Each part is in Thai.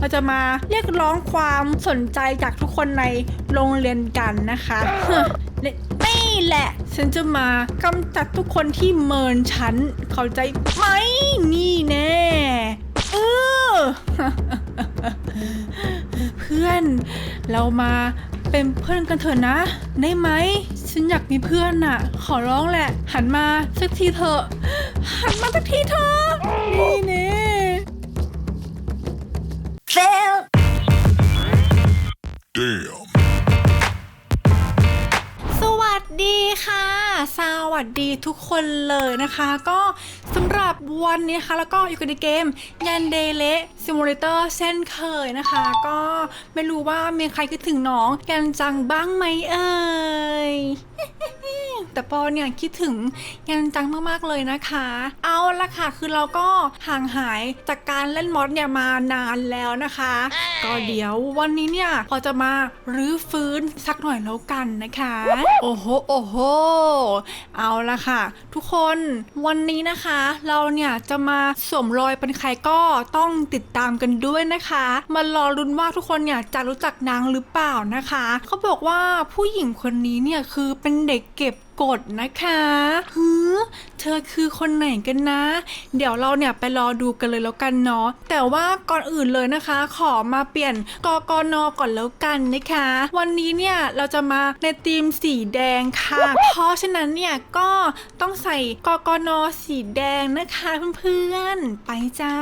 เราจะมาเรียกร้องความสนใจจากทุกคนในโรงเรียนกันนะคะนี่แหละ ฉันจะมากำจัดทุกคนที่เมินฉัน เข้าใจไหมนี่แน่เออเพื่อนเรามาเป็นเพื่อนกันเถอะนะ ได้ไหม ฉันอยากมีเพื่อนน่ะขอร้องแหละ หันมาสักทีเถอะ หันมาสักทีเถอะนี่แน่ วัสดีทุกคนเลยนะคะ ก็ สำหรับวันนี้นะคะ แล้วก็อยู่กันในเกมยันเดเลซิมูเลเตอร์เช่นเคยนะคะ ก็ไม่รู้ว่ามีใครคิดถึงน้องกันจังบ้างไหมเอ่ยแต่ปอเนี่ยคิดถึงยันจังมากๆเลยนะคะ เอาละค่ะคือเราก็ห่างหายจากการเล่นมอสเนี่ยมานานแล้วนะคะ ก็เดี๋ยววันนี้เนี่ยพอจะมารื้อฟื้นสักหน่อยแล้วกันนะคะ โอ้โหโอ้โหเอาละค่ะ ทุกคนวันนี้นะคะเราเนี่ยจะมาสวมรอยเป็นใครก็ต้องติดตามกันด้วยนะคะ มารอลุ้นว่าทุกคนเนี่ยจะรู้จักนางหรือเปล่านะคะ เขาบอกว่าผู้หญิงคนนี้เนี่ยคือเป็นเด็กเก็บ กดนะคะฮือเธอคือคนไหนกันนะ เดี๋ยวเราเนี่ยไปรอดูกันเลยแล้วกันเนาะ แต่ว่าก่อนอื่นเลยนะคะ ขอมาเปลี่ยนกกนก่อนแล้วกันนะคะ วันนี้เนี่ยเราจะมาในธีมสีแดงค่ะ เพราะฉะนั้นเนี่ยก็ต้องใส่กกนสีแดงนะคะเพื่อนๆ ไปจ้า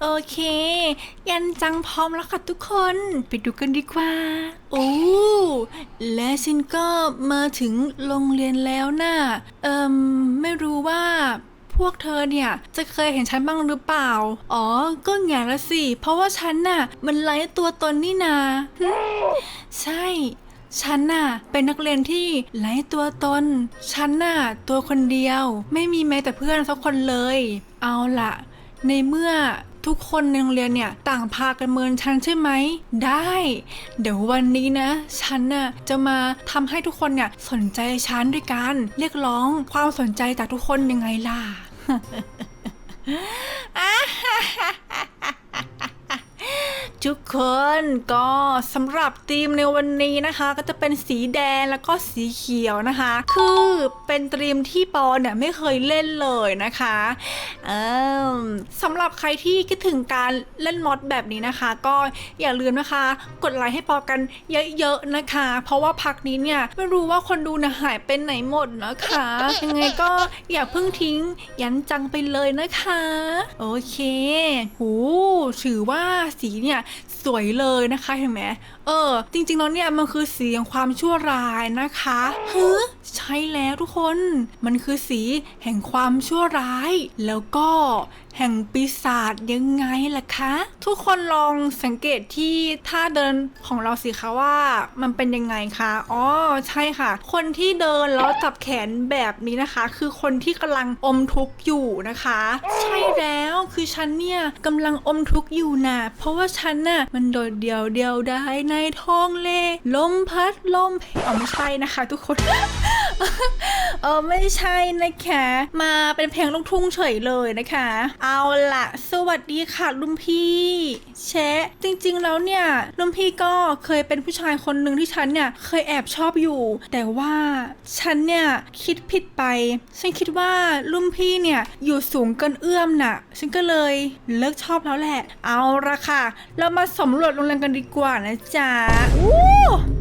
โอเค ยันจังพร้อมแล้วค่ะทุกคน ไปดูกันดีกว่า โอ้ และฉันก็มาถึงโรงเรียนแล้วน่ะเอิมไม่รู้ว่าพวกเธอเนี่ยจะเคยเห็นฉันบ้างหรือเปล่า อ๋อ ก็แง่ละสิ เพราะว่าฉันน่ะ มันไร้ตัวตนนี่นาหึใช่ ฉันน่ะ เป็นนักเรียนที่ไร้ตัวตน ฉันน่ะ ตัวคนเดียว ไม่มีแม้แต่เพื่อนสักคนเลย เอาละในเมื่อ ทุกคนในโรงเรียนเนี่ยต่างพากันเมินฉันใช่ไหม ได้ เดี๋ยววันนี้นะ ฉันน่ะจะมาทำให้ทุกคนเนี่ยสนใจฉันด้วยการเรียกร้องความสนใจจากทุกคนยังไงล่ะ ทุกคนก็สำหรับธีมในวันนี้นะคะ ก็จะเป็นสีแดงแล้วก็สีเขียวนะคะ คือเป็นธีมที่ปอเนี่ยไม่เคยเล่นเลยนะคะเอิ่มสำหรับใครที่คิดถึงการเล่นมอดแบบนี้นะคะ ก็อย่าลืมนะคะ กดไลค์ให้ปอกันเยอะๆนะคะ เพราะว่าพักนี้เนี่ยไม่รู้ว่าคนดูนะหายไปไหนหมดนะคะยังไงก็อย่าเพิ่งทิ้งยันจังไปเลยนะคะ โอเค หูถือว่าสีเนี่ยสวยเลยนะคะเห็นไหม เออ จริงๆแล้วเนี่ยมันคือสีแห่งความชั่วร้ายนะคะฮึใช่แล้วทุกคน มันคือสีแห่งความชั่วร้าย แล้วก็แห่งปีศาจยังไงล่ะคะ ทุกคนลองสังเกตที่ท่าเดินของเราสิคะว่ามันเป็นยังไงคะอ๋อใช่ค่ะ คนที่เดินแล้วจับแขนแบบนี้นะคะ คือคนที่กำลังอมทุกข์อยู่นะคะ ใช่แล้วคือฉันเนี่ยกำลังอมทุกข์อยู่นะเพราะว่าฉันน่ะมันโดดเดี่ยวเดียวได้ในท้องเลลมพัดลมเพอ๋อไม่ใช่นะคะ ทุกคนเออไม่ใช่นะคะ มาเป็นเพลงลูกทุ่งเฉยเลยนะคะ เอาละสวัสดีค่ะลุงพี่แชะจริงๆแล้วเนี่ยลุงพี่ก็เคยเป็นผู้ชายคนหนึ่งที่ฉันเนี่ยเคยแอบชอบอยู่ แต่ว่าฉันเนี่ยคิดผิดไป ฉันคิดว่าลุงพี่เนี่ยอยู่สูงเกินเอื้อมน่ะ ฉันก็เลยเลิกชอบแล้วแหละ เอาละค่ะ เรามาสำรวจโรงแรมกันดีกว่านะจ๊ะอู้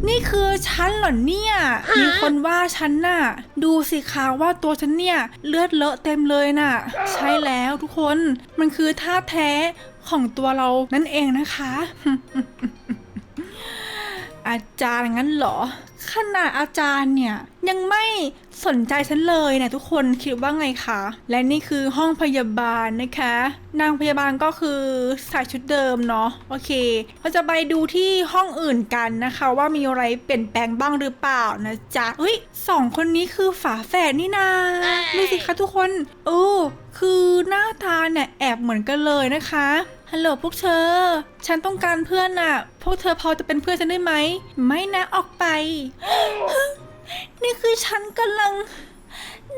นี่คือฉันเหรอเนี่ย มีคนว่าฉันน่ะ ดูสิคะว่าตัวฉันเนี่ยเลือดเลอะเต็มเลยน่ะ ใช่แล้วทุกคน มันคือท่าแท้ของตัวเรานั่นเองนะคะ อาจารย์งั้นเหรอ ขนาดอาจารย์เนี่ย ยังไม่สนใจฉันเลยนะทุกคนคิดว่าไงคะ และนี่คือห้องพยาบาลนะคะ นางพยาบาลก็คือใส่ชุดเดิมเนาะโอเคเราจะไปดูที่ห้องอื่นกันนะคะ ว่ามีอะไรเปลี่ยนแปลงบ้างหรือเปล่านะจ๊ะเฮ้ยสองคนนี้คือฝาแฝดนี่นาดูสิคะทุกคนโอ้คือหน้าตาเนี่ยแอบเหมือนกันเลยนะคะ ฮัลโหลพวกเธอ ฉันต้องการเพื่อนน่ะพวกเธอพอจะเป็นเพื่อนฉันได้ไหม ไม่นะออกไป นี่คือฉันกำลัง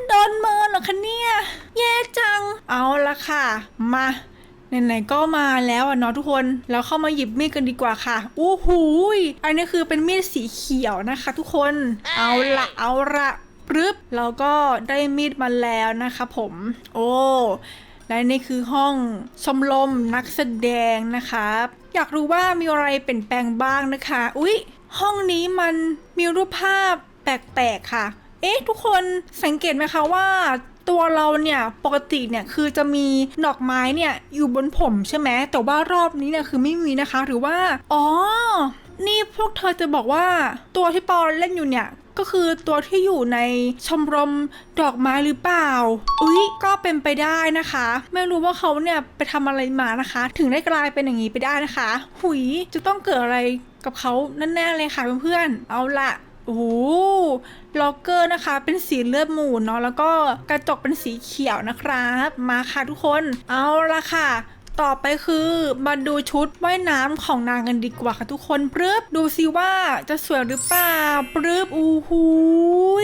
โดนเมินเหรอคะเนี่ย แย่จัง เอาละค่ะ มาไหนๆก็มาแล้วอะเนาะทุกคน เราเข้ามาหยิบมีดกันดีกว่าค่ะ อู้หูย อันนี้คือเป็นมีดสีเขียวนะคะ ทุกคน เอาละเอาละปึ๊บเราก็ได้มีดมาแล้วนะคะผม โอ้ และนี่คือห้องชมรมนักแสดงนะครับ อยากรู้ว่ามีอะไรเปลี่ยนแปลงบ้างนะคะ อุ๊ย ห้องนี้มันมีรูปภาพแปลกๆค่ะ เอ๊ะ ทุกคนสังเกตไหมคะว่าตัวเราเนี่ยปกติเนี่ยคือจะมีดอกไม้เนี่ยอยู่บนผมใช่ไหมแต่ว่ารอบนี้เนี่ยคือไม่มีนะคะหรือว่า อ๋อ นี่พวกเธอจะบอกว่าตัวที่ปอเล่นอยู่เนี่ย ก็คือตัวที่อยู่ในชมรมดอกไม้หรือเปล่า อุ๊ย ก็เป็นไปได้นะคะ ไม่รู้ว่าเขาเนี่ยไปทำอะไรมานะคะ ถึงได้กลายเป็นอย่างนี้ไปได้นะคะ หุยจะต้องเกิดอะไรกับเขาแน่ๆเลยค่ะเพื่อนๆ เอาละโอ้โหล็อกเกอร์นะคะเป็นสีเลือดหมูเนาะแล้วก็กระจกเป็นสีเขียวนะครับ มาค่ะทุกคน เอาละค่ะ ต่อไปคือมาดูชุดว่ายน้ำของนางกันดีกว่าค่ะทุกคนปรึบดูซิว่าจะสวยหรือเปล่าปรึบอู้หู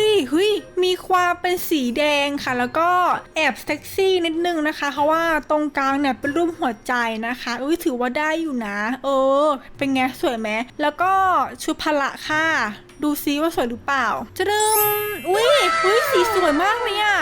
ยเฮ้ยมีความเป็นสีแดงค่ะ แล้วก็แอบเซ็กซี่นิดนึงนะคะ เพราะว่าตรงกลางเนี่ยเป็นรูปหัวใจนะคะอุ้ยถือว่าได้อยู่นะ เออ เป็นไงสวยไหมแล้วก็ชุดพละค่ะดูซิว่าสวยหรือเปล่าจะเริ่มอุ้ยอุ้ยสีสวยมากเลยอะ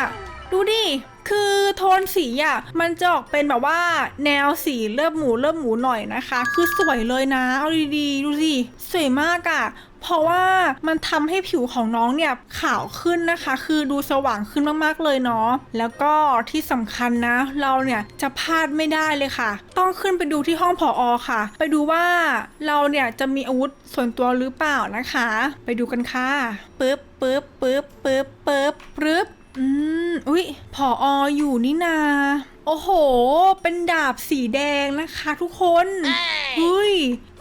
ดูดิ คือโทนสีอะมันจะออกเป็นแบบว่า แนวสีเลือดหมูเลือดหมูหน่อยนะคะ คือสวยเลยนะ เอาดีๆดูสิสวยมากอะเพราะว่ามันทำให้ผิวของน้องเนี่ยขาวขึ้นนะคะ คือดูสว่างขึ้นมากๆเลยเนาะ แล้วก็ที่สำคัญนะ เราเนี่ยจะพลาดไม่ได้เลยค่ะ ต้องขึ้นไปดูที่ห้องผออค่ะ ไปดูว่าเราเนี่ยจะมีอาวุธส่วนตัวหรือเปล่านะคะ ไปดูกันค่ะปึ๊บปึ๊บปึ๊บปึ๊บปึ๊บปึ๊บ อืม อุ๊ยผอออยู่นี่นา โอ้โห เป็นดาบสีแดงนะคะทุกคนเฮ้ย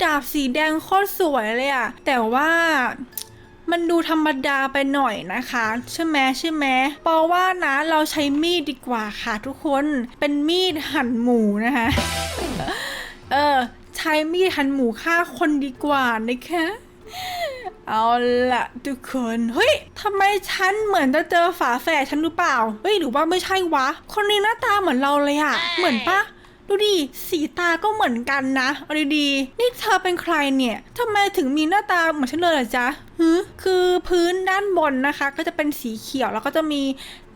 ดาบสีแดงโคตรสวยเลยอะแต่ว่ามันดูธรรมดาไปหน่อยนะคะ ใช่ไหมใช่ไหมปอว่านะเราใช้มีดดีกว่าค่ะทุกคน เป็นมีดหั่นหมูนะคะ เออ ใช้มีดหั่นหมูฆ่าคนดีกว่านะคะ เอาละทุกคนเฮ้ยทำไมฉันเหมือนจะเจอฝาแฝดฉันหรือเปล่าเฮ้ยหรือว่าไม่ใช่วะ คนนี้หน้าตาเหมือนเราเลยอะเหมือนปะดูดิสีตาก็เหมือนกันนะเอาดีๆนี่เธอเป็นใครเนี่ยทำไมถึงมีหน้าตาเหมือนฉันเลยล่ะจ๊ะฮึคือพื้นด้านบนนะคะ ก็จะเป็นสีเขียวแล้วก็จะมี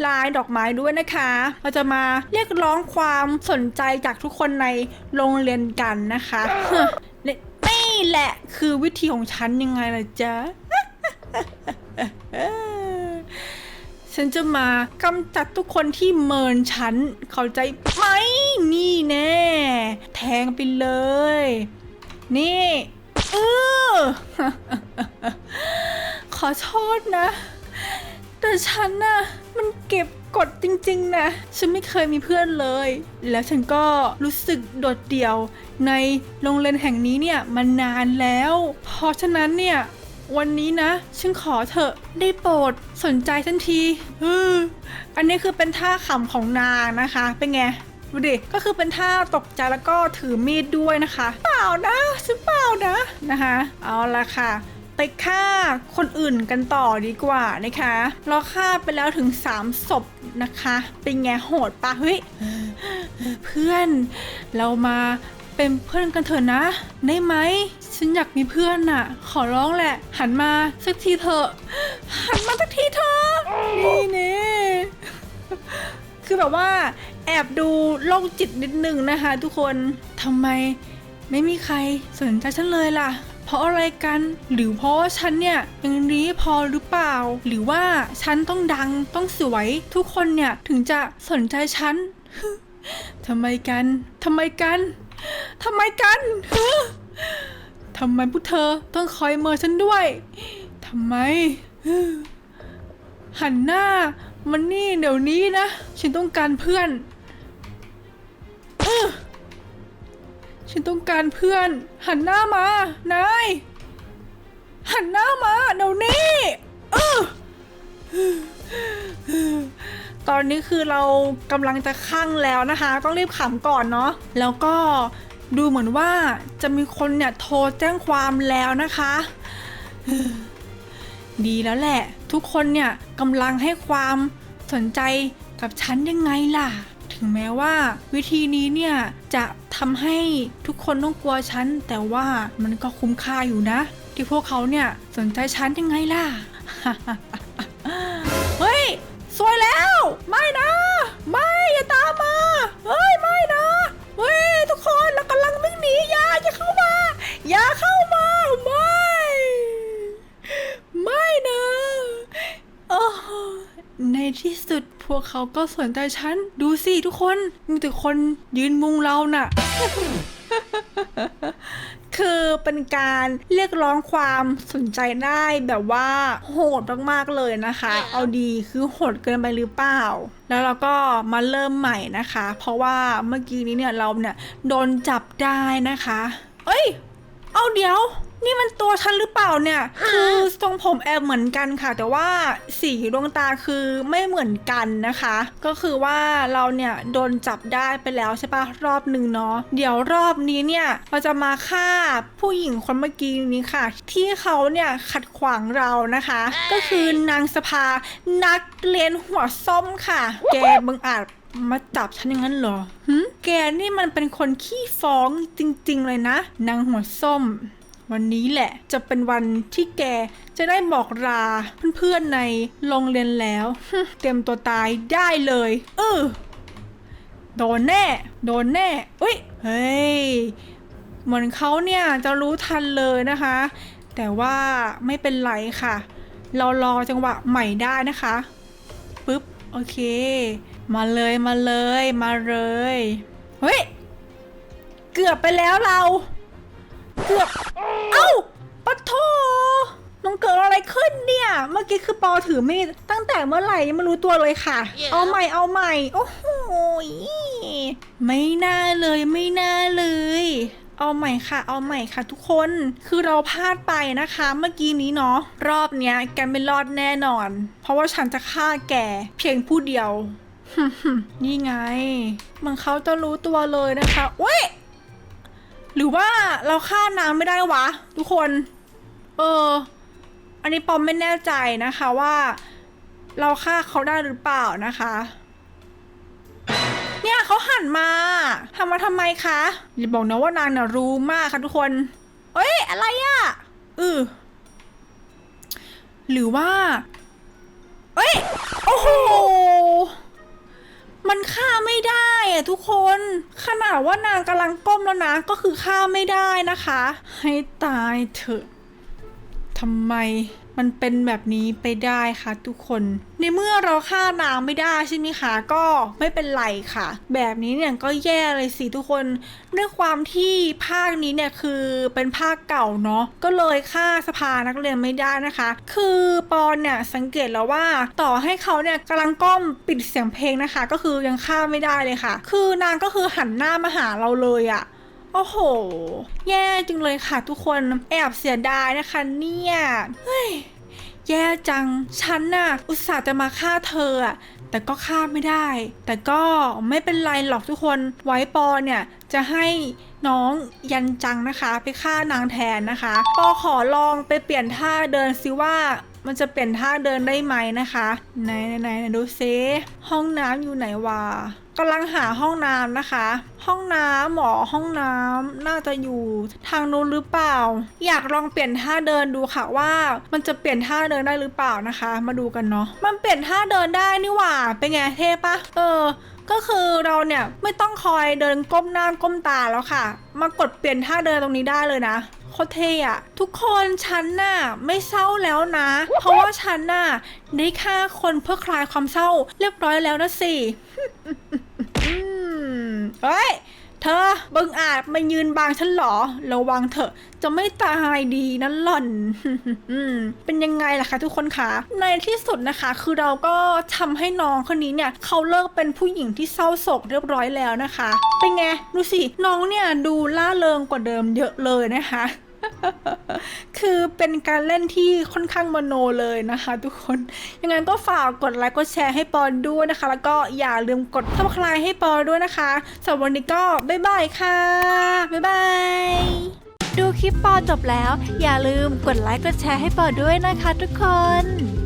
ลายดอกไม้ด้วยนะคะ เราจะมาเรียกร้องความสนใจจากทุกคนในโรงเรียนกันนะคะและ นี่แหละคือวิธีของฉันยังไงล่ะจ๊ะ ฉันจะมากำจัดทุกคนที่เมินฉัน เข้าใจไหมนี่แน่ แทงไปเลย นี่เออขอโทษนะ แต่ฉันน่ะ มันเก็บ กดจริงๆ นะ ฉันไม่เคยมีเพื่อนเลย แล้วฉันก็รู้สึกโดดเดี่ยว ในโรงเรียนแห่งนี้เนี่ยมานานแล้ว เพราะฉะนั้นเนี่ยวันนี้นะ ฉันขอเถอะได้โปรดสนใจฉันทีออันนี้คือเป็นท่าขำของนางนะคะ เป็นไงดูดิ ก็คือเป็นท่าตกใจแล้วก็ถือมีดด้วยนะคะ เปล่านะฉันเปล่านะนะคะ เอาละค่ะ ไปฆ่าคนอื่นกันต่อดีกว่านะคะเราฆ่าไปแล้วถึง 3 ศพนะคะ เป็นไงโหดปะเฮ้ยเพื่อนเรามาเป็นเพื่อนกันเถอะนะ ได้ไหมฉันอยากมีเพื่อนน่ะ ขอร้องแหละ หันมาสักทีเถอะ หันมาสักทีเถอะนี่เน่คือแบบว่าแอบดูโรคจิตนิดนึงนะคะ ทุกคนทำไมไม่มีใครสนใจฉันเลยล่ะ เพราะอะไรกัน หรือเพราะว่าฉันเนี่ยยังนี้พอหรือเปล่า หรือว่าฉันต้องดังต้องสวย ทุกคนเนี่ยถึงจะสนใจฉันทำไมกันทำไมกันทำไมกันทำไมพวกเธอต้องคอยเมอฉันด้วยทำไม หันหน้ามันนี่เดี๋ยวนี้นะ ฉันต้องการเพื่อน ฉันต้องการเพื่อน หันหน้ามา นาย หันหน้ามาเดี๋ยวนี้เออตอนนี้คือเรากำลังจะข้างแล้วนะคะ ต้องรีบขำก่อนเนาะแล้วก็ดูเหมือนว่าจะมีคนเนี่ยโทรแจ้งความแล้วนะคะ ดีแล้วแหละ ทุกคนเนี่ยกำลังให้ความสนใจกับฉันยังไงล่ะ ถึงแม้ว่า วิธีนี้เนี่ย จะทำให้ทุกคนต้องกลัวฉัน แต่ว่ามันก็คุ้มค่าอยู่นะ ที่พวกเขาเนี่ยสนใจฉันยังไงล่ะ เฮ้ย สวยแล้ว ไม่นะ ไม่อย่าตามมา เฮ้ย ไม่นะ เฮ้ย ทุกคนเรากำลังวิ่งหนีอย่าอย่าเข้ามา อย่าเข้ามา ไม่ ไม่นะโอ้ใน ที่สุด พวกเขาก็สนใจฉัน ดูสิทุกคน มีแต่คนยืนมุงเราน่ะ คือเป็นการเรียกร้องความสนใจได้แบบว่าโหดมากๆเลยนะคะ เอาดีคือโหดเกินไปหรือเปล่า แล้วเราก็มาเริ่มใหม่นะคะ เพราะว่าเมื่อกี้นี้เนี่ยเราเนี่ยโดนจับได้นะคะ เอ้ย เอาเดี๋ยว นี่มันตัวฉันหรือเปล่าเนี่ย คือทรงผมแอบเหมือนกันค่ะ แต่ว่าสีดวงตาคือไม่เหมือนกันนะคะ ก็คือว่าเราเนี่ยโดนจับได้ไปแล้วใช่ปะรอบหนึ่งเนาะเดี๋ยวรอบนี้เนี่ยเราจะมาฆ่าผู้หญิงคนเมื่อกี้นี้ค่ะ ที่เขาเนี่ยขัดขวางเรานะคะ ก็คือนางสภานักเรียนหัวส้มค่ะ แกบังอาจมาจับฉันอย่างนั้นเหรอหึแกนี่มันเป็นคนขี้ฟ้องจริง ๆ เลยนะ นางหัวส้ม วันนี้แหละจะเป็นวันที่แกจะได้บอกลาเพื่อนๆในโรงเรียนแล้ว เตรียมตัวตายได้เลยเออโดนแน่ โดนแน่อุ้ยเฮ้ยเหมือนเขาเนี่ยจะรู้ทันเลยนะคะ แต่ว่าไม่เป็นไรค่ะ เรารอจังหวะใหม่ได้นะคะปึ๊บโอเค มาเลยมาเลยมาเลยเฮ้ยเกือบไปแล้วเรา เกือบ เอ้าปะโทมันเกิดอะไรขึ้นเนี่ย เมื่อกี้คือปอถือมีดตั้งแต่เมื่อไหร่ยังไม่รู้ตัวเลยค่ะ Yeah. เอาใหม่เอาใหม่ โอ้โหยไม่น่าเลยไม่น่าเลย เอาใหม่ค่ะ เอาใหม่ค่ะ ทุกคนคือเราพลาดไปนะคะ เมื่อกี้นี้เนาะรอบเนี้ยแกไม่รอดแน่นอน เพราะว่าฉันจะฆ่าแกเพียงผู้เดียว นี่ไง มันเขาจะรู้ตัวเลยนะคะเว้ย หรือว่าเราฆ่าน้ำไม่ได้วะ ทุกคน เออ อันนี้ปอมไม่แน่ใจนะคะว่า เราฆ่าเขาได้หรือเปล่านะคะ เนี่ยเขาหันมาทำมาทำไมคะอย่าบอกนะว่านางน่ะรู้มากค่ะทุกคน เอ้ย อะไรอะเออหรือว่า ทุกคน ขนาดว่านางกำลังก้มแล้วนะ ก็คือฆ่าไม่ได้นะคะ ให้ตายเถอะทำไม มันเป็นแบบนี้ไปได้คะทุกคน ในเมื่อเราฆ่านางไม่ได้ใช่ไหมคะก็ไม่เป็นไรค่ะ แบบนี้เนี่ยก็แย่เลยสิทุกคนด้วยความที่ภาคนี้เนี่ยคือเป็นภาคเก่าเนาะก็เลยฆ่าสภานักเรียนไม่ได้นะคะ คือปอนเนี่ยสังเกตแล้วว่าต่อให้เขาเนี่ยกำลังก้มปิดเสียงเพลงนะคะ ก็คือยังฆ่าไม่ได้เลยค่ะ คือนางก็คือหันหน้ามาหาเราเลยอะ โอ้โห แย่จังเลยค่ะทุกคนแอบเสียดายนะคะเนี่ยเฮ้ยแย่จัง ฉันน่ะ อุตส่าห์จะมาฆ่าเธออะแต่ก็ฆ่าไม่ได้ แต่ก็ไม่เป็นไรหรอกทุกคน ไว้ปอเนี่ย จะให้น้องยันจังนะคะ ไปฆ่านางแทนนะคะ ปอขอลองไปเปลี่ยนท่าเดินซิว่า มันจะเปลี่ยนท่าเดินได้ไหมนะคะไหนไหนไหนดูซิห้องน้ำอยู่ไหนวะกำลังหาห้องน้ำนะคะ ห้องน้ำหมอห้องน้ำน่าจะอยู่ทางนู้นหรือเปล่า อยากลองเปลี่ยนท่าเดินดูค่ะว่า มันจะเปลี่ยนท่าเดินได้หรือเปล่านะคะ มาดูกันเนาะมันเปลี่ยนท่าเดินได้นี่หว่าเป็นไงเท่ปะเออก็คือเราเนี่ยไม่ต้องคอยเดินก้มหน้าก้มตาแล้วค่ะ มากดเปลี่ยนท่าเดินตรงนี้ได้เลยนะ คตรเท่อะทุกคนฉันน่ะไม่เศร้าแล้วนะ เพราะว่าฉันน่ะได้ฆ่าคนเพื่อคลายความเศร้าเรียบร้อยแล้วนะสิอืมเฮ้ยเธอบึงอาจมายืนบังฉันเหรอ ระวังเถอะ จะไม่ตายดีนะหล่อนอืมเป็นยังไงล่ะคะทุกคนคะ ในที่สุดนะคะ คือเราก็ทำให้น้องคนนี้เนี่ย เขาเลิกเป็นผู้หญิงที่เศร้าโศกเรียบร้อยแล้วนะคะ เป็นไง ดูสิ น้องเนี่ยดูล่าเริงกว่าเดิมเยอะเลยนะคะ คือเป็นการเล่นที่ค่อนข้างมโนเลยนะคะ ทุกคนยังไงก็ฝากกดไลค์กดแชร์ให้ปอนด้วยนะคะ แล้วก็อย่าลืมกดทับคลายให้ปอนด้วยนะคะสำหรับวันนี้ก็บ๊ายบายค่ะบ๊ายบายดูคลิปปอจบแล้ว อย่าลืมกดไลค์กดแชร์ให้ปอด้วยนะคะ ทุกคน